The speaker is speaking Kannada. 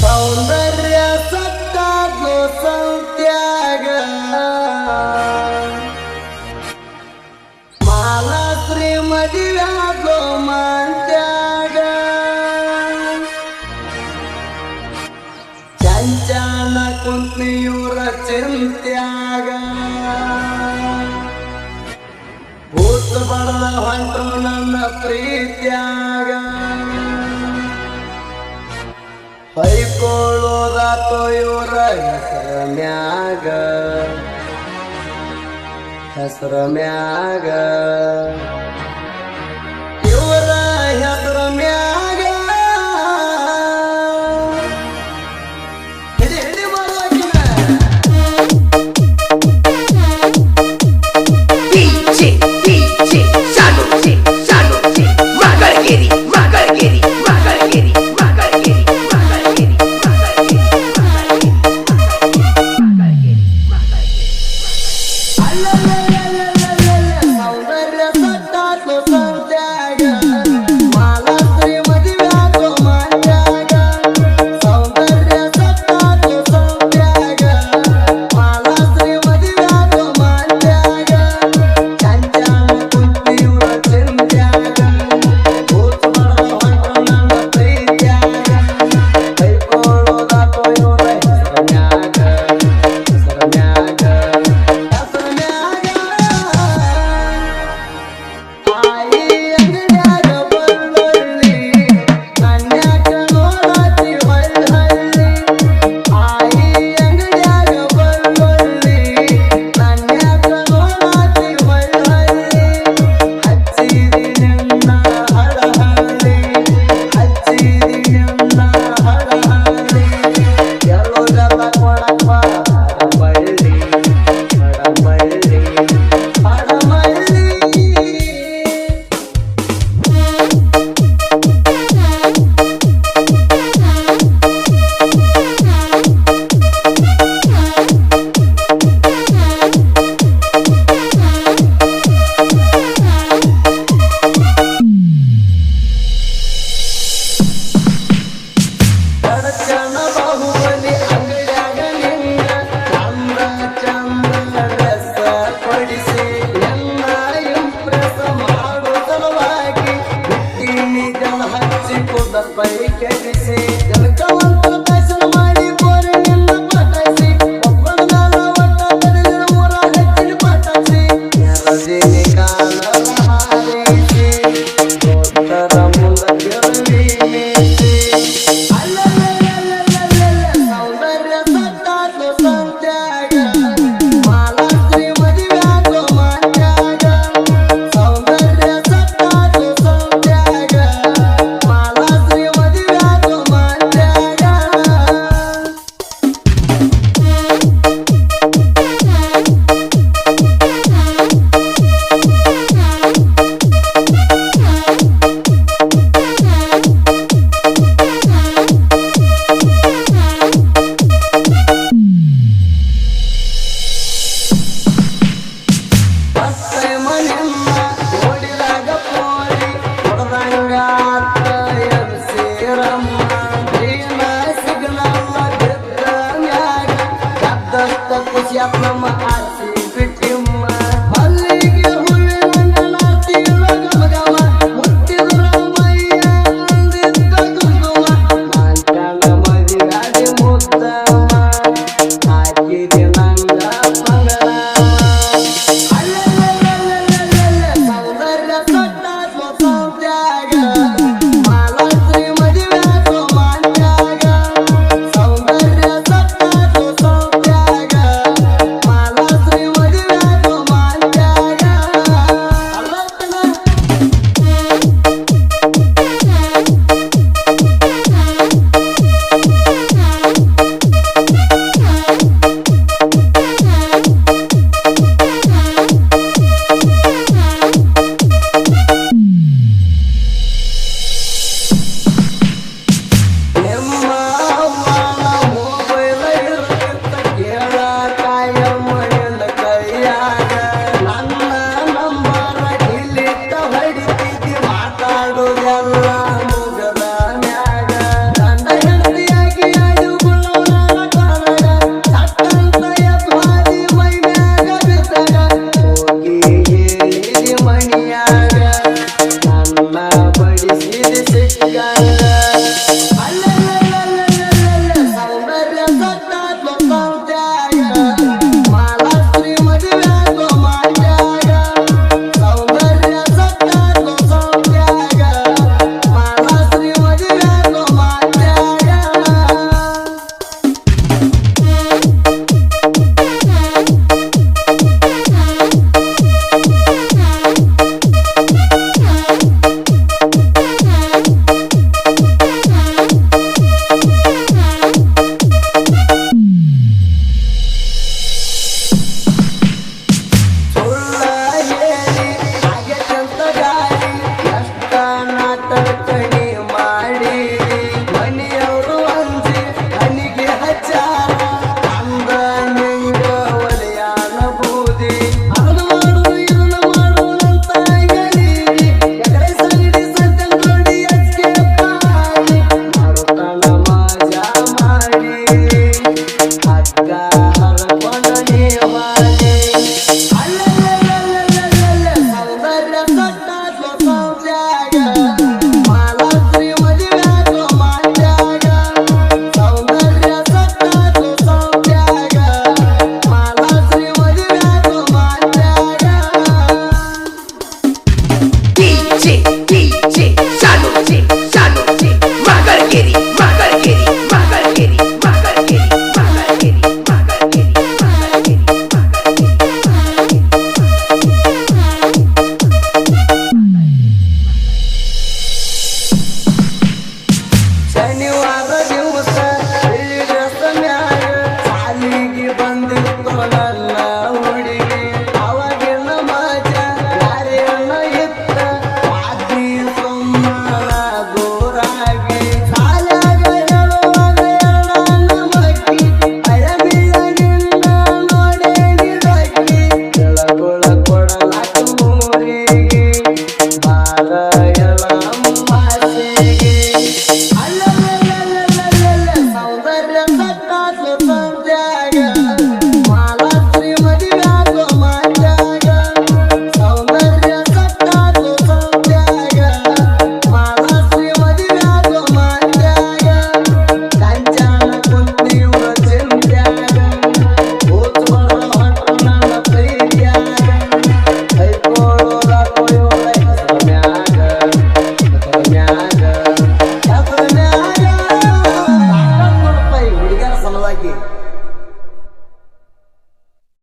ಸೌಂದರ್ಯ ಸತ್ತಾದ್ಲು ಸೌತ್ಯಾಗ. ಮಾಲಾಶ್ರೀ ಮದುವಾದ್ಲು ಮಂತ್ಯಾಗ. ಚಂಚಾನ ಕುಂತಿಯೂರ ಚಿಂತ್ಯಾಗ. ಭೂತ ಬಡದ ಹೊಂಟು ನನ್ನ ಪ್ರೀತ್ಯಾಗ. ಆತು ಇವರ ಹೆಸರ ಮ್ಯಾಗ ಹೆಸರ ಮ್ಯಾಗ. siap memakai